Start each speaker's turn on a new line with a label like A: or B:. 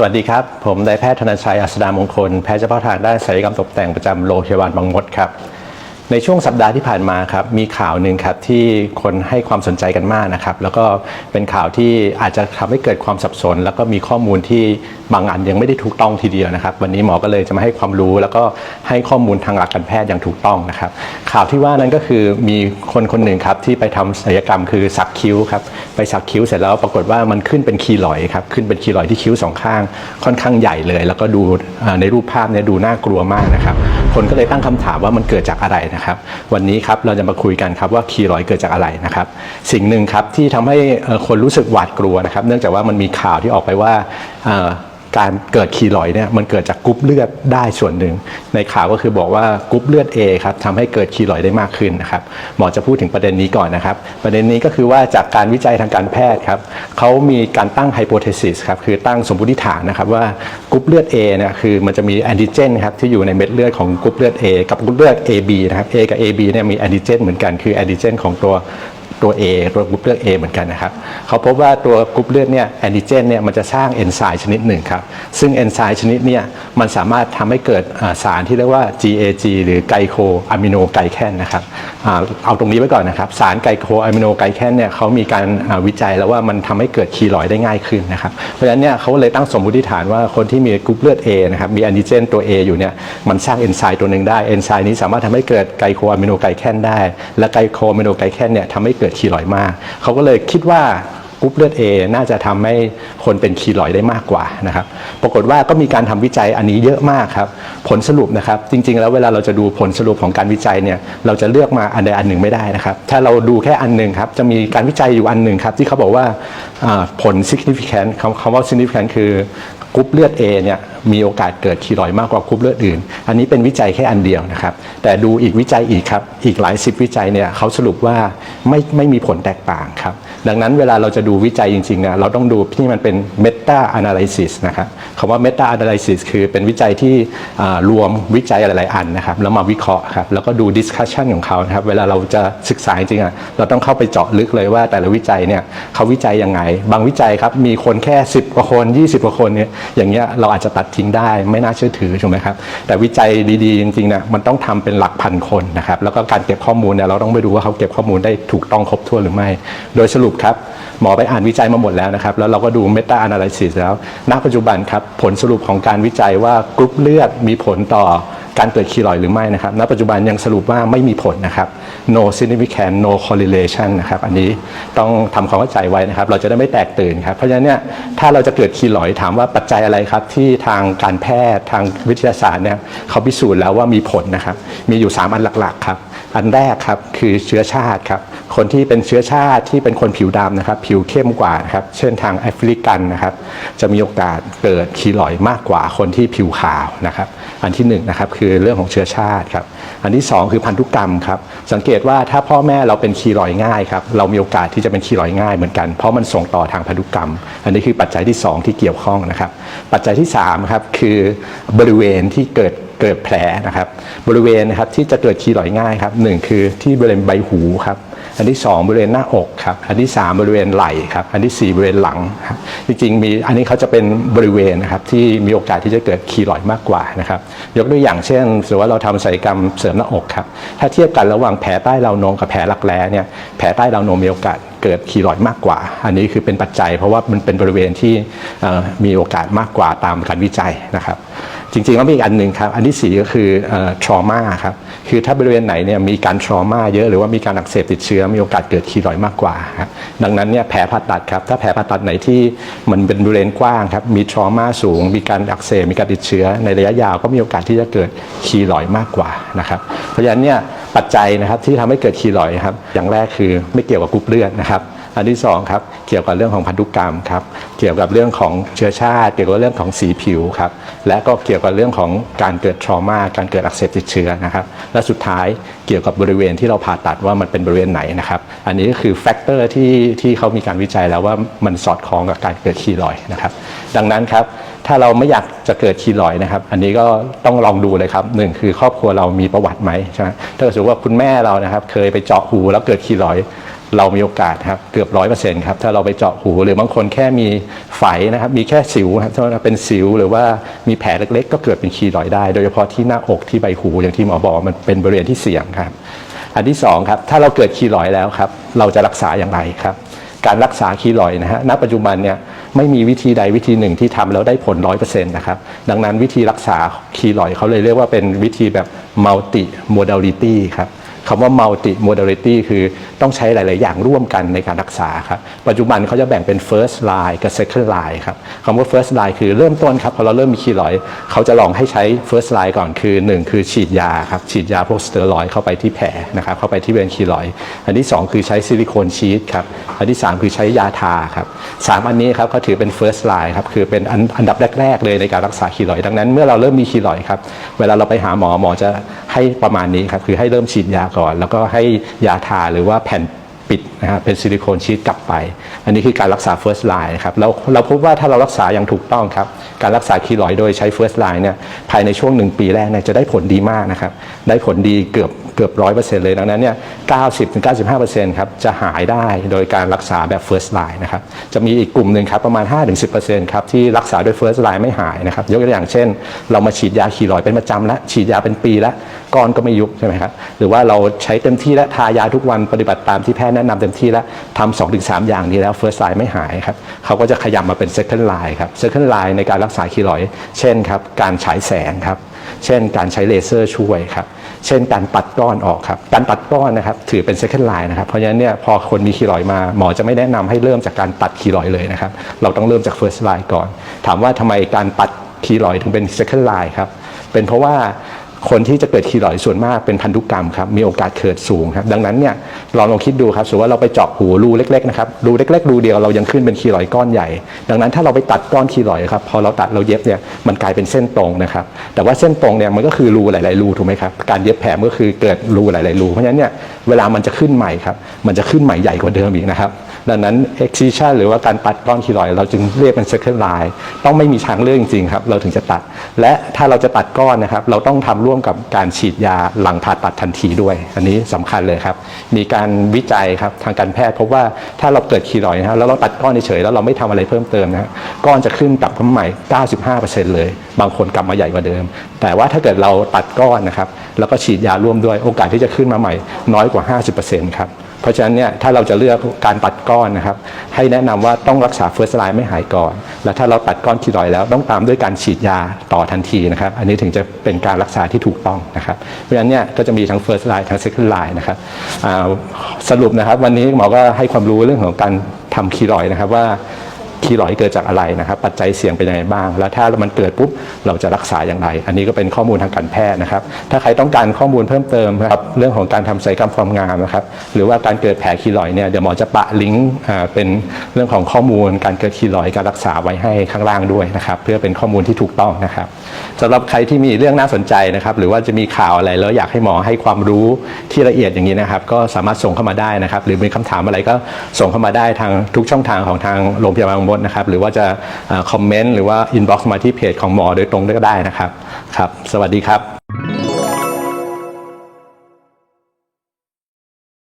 A: สวัสดีครับ ผมนายแพทย์ธนชัยอัสดามงคล แพทย์เฉพาะทางด้านศัลยกรรมตกแต่งประจำโรงพยาบาลบางมดครับ ในช่วงสัปดาห์ที่ผ่านมาครับมีข่าวหนึ่งครับที่คนให้ความสนใจกันมากนะครับแล้วก็เป็นข่าวที่อาจจะทำให้เกิดความสับสน แล้วก็มีข้อมูลที่บางอันยังไม่ได้ถูกต้องทีเดียวนะครับ วันนี้หมอก็เลยจะมาให้ความรู้ แล้วก็ให้ข้อมูลทางหลักการแพทย์อย่างถูกต้องนะครับ ข่าวที่ว่านั้นก็คือมีคนคนหนึ่งครับที่ไปทำศัลยกรรมคือสักคิ้วครับไปสักคิ้วเสร็จแล้วปรากฏว่ามันขึ้นเป็นคีลอยครับขึ้นเป็นคีลอยที่คิ้วสองข้าง ค่อนข้างใหญ่เลย แล้วก็ดูในรูปภาพเนี่ยดูน่ากลัวมากนะครับคนก็เลยตั้งคำถามว่ามันเกิดจากอะไรนะครับ วันนี้ครับเราจะมาคุยกันครับว่าคีรอยเกิดจากอะไรนะครับ สิ่งหนึ่งครับที่ทำให้คนรู้สึกหวาดกลัวนะครับ เนื่องจากว่ามันมีข่าวที่ออกไปว่า การเกิดคีลอยด์เนี่ยมันเกิดจากกรุ๊ปเลือดได้ส่วนหนึ่ง ในข่าวก็คือบอกว่ากรุ๊ปเลือด A ครับทำให้เกิดคีลอยด์ได้มากขึ้นนะครับหมอจะพูดถึงประเด็นนี้ก่อนนะครับ ประเด็นนี้ก็คือว่าจากการวิจัยทางการแพทย์ครับเขามีการตั้งไฮโปเทซิสครับคือตั้งสมมติฐานนะครับว่ากรุ๊ปเลือด A เนี่ยคือมันจะมีแอนติเจนครับที่อยู่ในเม็ดเลือดของกรุ๊ปเลือด A กับกรุ๊ปเลือด AB นะครับ A กับ AB เนี่ยมีแอนติเจนเหมือนกันคือแอนติเจนของตัว ตัว A ตัวกรุ๊ปเลือด A เหมือนกันนะครับเขาพบว่าตัวกรุ๊ปเลือดเนี่ยแอนติเจนเนี่ยมันจะสร้างเอนไซม์ชนิดหนึ่งครับซึ่งเอนไซม์ชนิดเนี่ยมันสามารถทำให้เกิดสารที่เรียกว่า GAG หรือไกโคอะมิโนไกแคนนะครับเอาตรงนี้ไว้ก่อนนะครับ สารไกโคอะมิโนไกแคนเนี่ยเขามีการวิจัยแล้วว่ามันทำให้เกิดคีลอยด์ได้ง่ายขึ้นนะครับเพราะฉะนั้นเนี่ยเขาเลยตั้งสมมติฐานว่าคนที่มีกรุ๊ปเลือด A นะครับมีแอนติเจนตัว A อยู่เนี่ยมันสร้างเอนไซม์ตัวหนึ่งได้เอนไซม์นี้สามารถทำให้เกิดไกโคอะมิโนไกแคนได้และไกโคอะมิโนไกแคนเนี่ยทำให้เกิดคีลอยด์มาก เขาก็เลยคิดว่ากรุ๊ปเลือด A น่าจะทำให้คนเป็นคีลอยด์ได้มากกว่านะครับ ปรากฏว่าก็มีการทำวิจัยอันนี้เยอะมากครับ ผลสรุปนะครับ จริง ๆ แล้วเวลาเราจะดูผลสรุปของการวิจัยเนี่ยเราจะเลือกมาอันใดอันหนึ่งไม่ได้นะครับ ถ้าเราดูแค่อันหนึ่งครับ จะมีการวิจัยอยู่อันหนึ่งครับ ที่เขาบอกว่าผล significant คำคำว่า significant คือ กรุ๊ปเลือด A เนี่ยมีโอกาสเกิดคีลอยมากกว่ากรุ๊ปเลือดอื่น อันนี้เป็นวิจัยแค่อันเดียวนะครับ แต่ดูอีกวิจัยอีกครับ อีกหลายสิบวิจัยเนี่ยเขาสรุปว่าไม่ไม่มีผลแตกต่างครับ ดังนั้นเวลาเราจะดูวิจัยจริงๆเนี่ยเราต้องดูที่มันเป็น meta analysis นะครับคำว่า meta analysis คือเป็นวิจัยที่รวมวิจัยหลายๆอันนะครับแล้วมาวิเคราะห์ครับแล้วก็ดู discussion ของเขานะครับเวลาเราจะศึกษาจริงๆอะเราต้องเข้าไปเจาะลึกเลยว่าแต่ละวิจัยเนี่ยเขาวิจัยยังไง บางวิจัยครับมีคนแค่ 10กว่าคน 20กว่าคนเนี่ยอย่างเงี้ยเราอาจจะตัดทิ้งได้ไม่น่าเชื่อถือถูกไหมครับแต่วิจัยดีๆจริงๆเนี่ยมันต้องทำเป็นหลักพันคนนะครับแล้วก็การเก็บข้อมูลเนี่ยเราต้องไปดูว่าเขาเก็บข้อมูลได้ถูกต้องครบถ้วนหรือไม่ โดยสรุปครับหมอไปอ่านวิจัยมาหมดแล้วนะครับแล้วเราก็ดู Meta Analysis แล้วณปัจจุบันครับผลสรุปของการวิจัยว่ากรุ๊ปเลือดมีผลต่อ การเกิดคีลอยหรือไม่นะครับ ณ ปัจจุบันยังสรุปว่าไม่มีผลนะครับ no significant no correlation นะครับ อันนี้ต้องทำความเข้าใจไว้นะครับ เราจะได้ไม่แตกตื่นครับ เพราะฉะนั้นเนี่ย ถ้าเราจะเกิดคีลอยถามว่าปัจจัยอะไรครับ ที่ทางการแพทย์ทางวิทยาศาสตร์เนี่ยเขาพิสูจน์แล้วว่ามีผลนะครับ มีอยู่ 3 อันหลักๆครับ อันแรกครับคือเชื้อชาติครับ คนที่เป็นเชื้อชาติที่เป็นคนผิวดำนะครับ ผิวเข้มกว่านะครับ เช่นทางแอฟริกันนะครับ จะมีโอกาสเกิดคีลอยมากกว่าคนที่ผิวขาวนะครับ อันที่หนึ่งนะครับคือเรื่องของเชื้อชาติครับ อันที่สองคือพันธุกรรมครับ สังเกตว่าถ้าพ่อแม่เราเป็นคีลอยง่ายครับ เรามีโอกาสที่จะเป็นคีลอยง่ายเหมือนกัน เพราะมันส่งต่อทางพันธุกรรม อันนี้คือปัจจัยที่สองที่เกี่ยวข้องนะครับ ปัจจัยที่สามครับคือบริเวณที่เกิดเกิดแผลนะครับ บริเวณนะครับที่จะเกิดคีลอยง่ายครับหนึ่งคือที่บริเวณใบหูครับ อันที่ 2 บริเวณหน้าอกครับอันที่ 3 บริเวณไหล่ครับอันทีสี่ 4 บริเวณหลังครับจริงๆมีอันนี้เขาจะเป็นบริเวณนะครับที่มีโอกาสที่จะเกิดคีรอยมากกว่านะครับยกตัวอย่างเช่นสมมติว่าเราทำศัลยกรรมเสริมหน้าอกครับถ้าเทียบกันระหว่างแผลใต้เรานมกับแผลรักแร้เนี่ยแผลใต้เรานมมีโอกาส เกิดคีลอยมากกว่า อันนี้คือเป็นปัจจัย เพราะว่ามันเป็นบริเวณที่มีโอกาสมากกว่าตามการวิจัยนะครับ จริงๆแล้วมีอีกอันหนึ่งครับ อันที่สี่ก็คือเอ่อ trauma ครับ คือถ้าบริเวณไหนเนี่ยมีการ trauma เยอะหรือว่ามีการอักเสบติดเชื้อมีโอกาสเกิดคีลอยมากกว่าครับดังนั้นเนี่ยแผลผ่าตัดครับ ถ้าแผลผ่าตัดไหนที่มันเป็นบริเวณกว้างครับ มี trauma สูง มีการอักเสบ มีการติดเชื้อ ในระยะยาวก็มีโอกาสที่จะเกิดคีลอยมากกว่านะครับ เพราะฉะนั้นเนี่ยปัจจัยนะครับที่ทำให้เกิดคีลอยครับอย่างแรกคือไม่เกี่ยวกับกรุ๊ปเลือดนะครับอันที่สองครับเกี่ยวกับเรื่องของพันธุกรรมครับเกี่ยวกับเรื่องของเชื้อชาติ เกี่ยวกับเรื่องของสีผิวครับและก็เกี่ยวกับเรื่องของการเกิดทรมาการเกิดอักเสบติดเชื้อนะครับและสุดท้ายเกี่ยวกับบริเวณที่เราผ่าตัดว่ามันเป็นบริเวณไหนนะครับอันนี้ก็คือแฟกเตอร์ที่ที่เขามีการวิจัยแล้วว่ามันสอดคล้องกับการเกิดคีลอยนะครับดังนั้นครับ ถ้าเราไม่อยากจะเกิดคีลอยนะครับ อันนี้ก็ต้องลองดูเลยครับหนึ่งคือครอบครัวเรามีประวัติไหมใช่ไหมถ้าสมมติว่าคุณแม่เรานะครับ เคยไปเจาะหูแล้วเกิดคีลอยเรามีโอกาสครับเกือบร้อยเปอร์เซ็นต์ครับถ้าเราไปเจาะหูหรือบางคนแค่มีไฝนะครับ มีแค่สิวครับถ้าเป็นสิวหรือว่ามีแผลเล็ก ๆ ก็เกิดเป็นคีรอยได้ โดยเฉพาะที่หน้าอกที่ใบหูอย่างที่หมอบอกมันเป็นบริเวณที่เสี่ยงครับ อันที่สองครับถ้าเราเกิดคีรอยแล้วครับ เราจะรักษาอย่างไรครับ การรักษาคีลอยนะฮะณปัจจุบันเนี่ยไม่มีวิธีใดวิธีหนึ่งที่ทำแล้วได้ผลร้อยเปอร์เซ็นต์นะครับดังนั้นวิธีรักษาคีลอยเขาเลยเรียกว่าเป็นวิธีแบบ multi modality ครับ คำว่า multi modality คือต้องใช้หลาย ๆ อย่างร่วมกันในการรักษาครับปัจจุบันเขาจะแบ่งเป็น first line กับ second line ครับคำว่า first line คือเริ่มต้นครับพอเราเริ่มมีคีรอยเขาจะลองให้ใช้ first line ก่อนคือ 1 คือฉีดยาครับฉีดยาพวกสเตียรอยเข้าไปที่แผลนะครับเข้าไปที่บริเวณคีรอยอันที่ 2 คือใช้ซิลิโคนชีทครับอันที่ 3 คือใช้ยาทาครับสามอันนี้ครับเขาถือเป็น first line ครับคือเป็นอันดับแรก ๆ เลยในการรักษาคีรอยดังนั้นเมื่อเราเริ่มมีคีรอยครับเวลาเราไปหาหมอหมอจะให้ประมาณนี้ครับคือให้เริ่มฉีดยาก่อน แล้วก็ให้ยาทาหรือว่าแผ่นปิดนะครับเป็นซิลิโคนชีตกลับไป อันนี้คือการรักษา first line นะครับเราเราพบว่าถ้าเรารักษาอย่างถูกต้องครับ การรักษาคีรอยโดยใช้ first line เนี่ยภายในช่วงหนึ่งปีแรกเนี่ยจะได้ผลดีมากนะครับ ได้ผลดีเกือบ เกือบร้อยเปอร์เซ็นต์เลยดังนั้นเนี่ย90ถึง95เปอร์เซ็นต์ครับจะหายได้โดยการรักษาแบบ first line นะครับจะมีอีกกลุ่มหนึ่งครับประมาณ5ถึง10เปอร์เซ็นต์ครับที่รักษาด้วย first line ไม่หายนะครับยกตัวอย่างเช่น เรามาฉีดยาคีรอยเป็นประจำแล้วฉีดยาเป็นปีแล้วก้อนก็ไม่ยุบใช่ไหมครับหรือว่าเราใช้เต็มที่และทายาทุกวันปฏิบัติตามที่แพทย์แนะนำเต็มที่แล้วทำสองถึงสามอย่างนี้แล้ว first line ไม่หายครับเขาก็จะขยับมาเป็น second line ครับ second line ในการรักษาคีรอยด์เช่นครับการฉายแสงครับเช่นการใช้เลเซอร์ช่วยครับ เช่นการตัดก้อนออกครับ การตัดก้อนนะครับถือเป็น second line นะครับ เพราะฉะนั้นเนี่ยพอคนมีคีรอยมาหมอจะไม่แนะนำให้เริ่มจากการตัดคีรอยเลยนะครับ เราต้องเริ่มจาก first line ก่อน ถามว่าทำไมการตัดคีรอยถึงเป็น second line ครับ เป็นเพราะว่า คนที่จะเกิดคีรอยด์ส่วนมากเป็นพันธุกรรมครับมีโอกาสเกิดสูงครับดังนั้นเนี่ยลองลองคิดดูครับสมมติว่าเราไปเจาะหูรูเล็กๆนะครับรูเล็กๆรูเดียวเรายังขึ้นเป็นคีรอยด์ก้อนใหญ่ ดังนั้นถ้าเราไปตัดก้อนคีรอยด์ครับพอเราตัดเราเย็บเนี่ยมันกลายเป็นเส้นตรงนะครับแต่ว่าเส้นตรงเนี่ยมันก็คือรูหลายๆรูถูกไหมครับการเย็บแผลก็คือเกิดรูหลายๆรูเพราะฉะนั้นเนี่ยเวลามันจะขึ้นใหม่ครับมันจะขึ้นใหม่ใหญ่กว่าเดิมอีกนะครับ ดังนั้น excision หรือว่าการตัดก้อนคีรอยเราจึงเรียกเป็น second line ต้องไม่มีทางเลือกจริงๆครับ เราถึงจะตัด และถ้าเราจะตัดก้อนนะครับ เราต้องทำร่วมกับการฉีดยาหลังผ่าตัดทันทีด้วย อันนี้สำคัญเลยครับ มีการวิจัยครับทางการแพทย์พบว่าถ้าเราเกิดคีรอยนะครับแล้วเราตัดก้อนเฉยๆแล้วเราไม่ทำอะไรเพิ่มเติมนะฮะก้อนจะขึ้นกลับมาใหม่ 95%เลย บางคนกลับมาใหญ่กว่าเดิม แต่ว่าถ้าเกิดเราตัดก้อนนะครับแล้วก็ฉีดยาร่วมด้วยโอกาสที่จะขึ้นมาใหม่น้อยกว่า 50%ครับ เพราะฉะนั้นเนี่ยถ้าเราจะเลือกการตัดก้อนนะครับ ให้แนะนำว่าต้องรักษาเฟิร์สไลน์ไม่หายก่อน แล้วถ้าเราตัดก้อนคีลอยแล้วต้องตามด้วยการฉีดยาต่อทันทีนะครับ อันนี้ถึงจะเป็นการรักษาที่ถูกต้องนะครับ เพราะฉะนั้นเนี่ยก็จะมีทั้งเฟิร์สไลน์ทั้งเซคันด์ไลน์นะครับสรุปนะครับวันนี้หมอก็ให้ความรู้เรื่องของการทำคีรอยนะครับว่า คีรอยเกิดจากอะไรนะครับ ปัจจัยเสี่ยงเป็นยังไงบ้าง แล้วถ้ามันเกิดปุ๊บเราจะรักษาอย่างไร อันนี้ก็เป็นข้อมูลทางการแพทย์นะครับ ถ้าใครต้องการข้อมูลเพิ่มเติมนะครับเรื่องของการทำศัลยกรรมความงามนะครับ หรือว่าการเกิดแผลคีรอยเนี่ยเดี๋ยวหมอจะปะลิงก์เป็นเรื่องของข้อมูลการเกิดคีรอยการรักษาไว้ให้ข้างล่างด้วยนะครับ เพื่อเป็นข้อมูลที่ถูกต้องนะครับสำหรับใครที่มีเรื่องน่าสนใจนะครับ หรือว่าจะมีข่าวอะไรแล้วอยากให้หมอให้ความรู้ที่ละเอียดอย่างนี้นะครับ ก็สามารถส่งเข้ามาได้นะครับ หรือมีคำถามอะไรก็ส่งเข้ามาได้ทางทุกช่องทางของทางโรงพยาบาลบางมดนะครับ หรือว่าจะคอมเมนต์หรือว่าอินบ็อกซ์มาที่เพจของหมอโดยตรงก็ได้นะครับครับ สวัสดีครับ